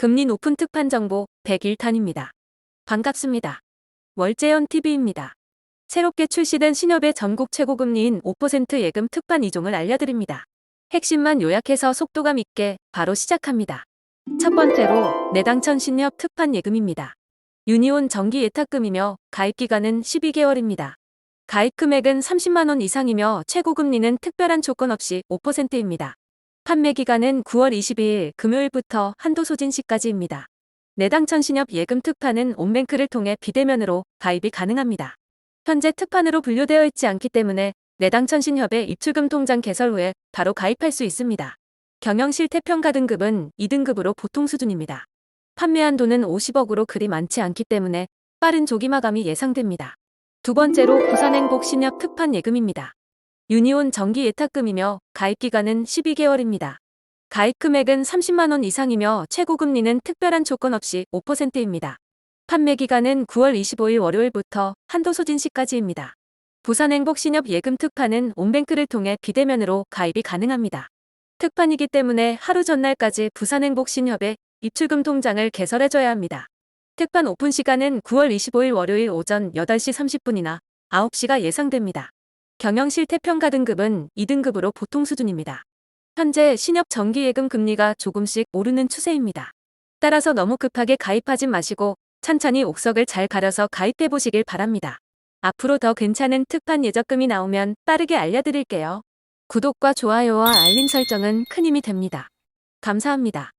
금리 높은 특판 정보 101탄입니다. 반갑습니다. 월재현 TV입니다. 새롭게 출시된 신협의 전국 최고 금리인 5% 예금 특판 2종을 알려드립니다. 핵심만 요약해서 속도감 있게 바로 시작합니다. 첫 번째로 내당천 신협 특판 예금입니다. 유니온 정기 예탁금이며 가입 기간은 12개월입니다. 가입 금액은 30만원 이상이며 최고 금리는 특별한 조건 없이 5%입니다. 판매 기간은 9월 22일 금요일부터 한도 소진 시까지입니다. 내당천 신협 예금 특판은 온뱅크를 통해 비대면으로 가입이 가능합니다. 현재 특판으로 분류되어 있지 않기 때문에 내당천 신협의 입출금 통장 개설 후에 바로 가입할 수 있습니다. 경영실 태평가 등급은 2등급으로 보통 수준입니다. 판매 한도는 50억으로 그리 많지 않기 때문에 빠른 조기 마감이 예상됩니다. 두 번째로 부산행복 신협 특판 예금입니다. 유니온 정기 예탁금이며 가입 기간은 12개월입니다. 가입 금액은 30만원 이상이며 최고 금리는 특별한 조건 없이 5%입니다. 판매 기간은 9월 25일 월요일부터 한도 소진 시까지입니다. 부산행복 신협 예금 특판은 온뱅크를 통해 비대면으로 가입이 가능합니다. 특판이기 때문에 하루 전날까지 부산행복 신협에 입출금 통장을 개설해줘야 합니다. 특판 오픈 시간은 9월 25일 월요일 오전 8시 30분이나 9시가 예상됩니다. 경영실 태평가 등급은 2등급으로 보통 수준입니다. 현재 신협 정기예금 금리가 조금씩 오르는 추세입니다. 따라서 너무 급하게 가입하지 마시고 천천히 옥석을 잘 가려서 가입해 보시길 바랍니다. 앞으로 더 괜찮은 특판 예적금이 나오면 빠르게 알려드릴게요. 구독과 좋아요와 알림 설정은 큰 힘이 됩니다. 감사합니다.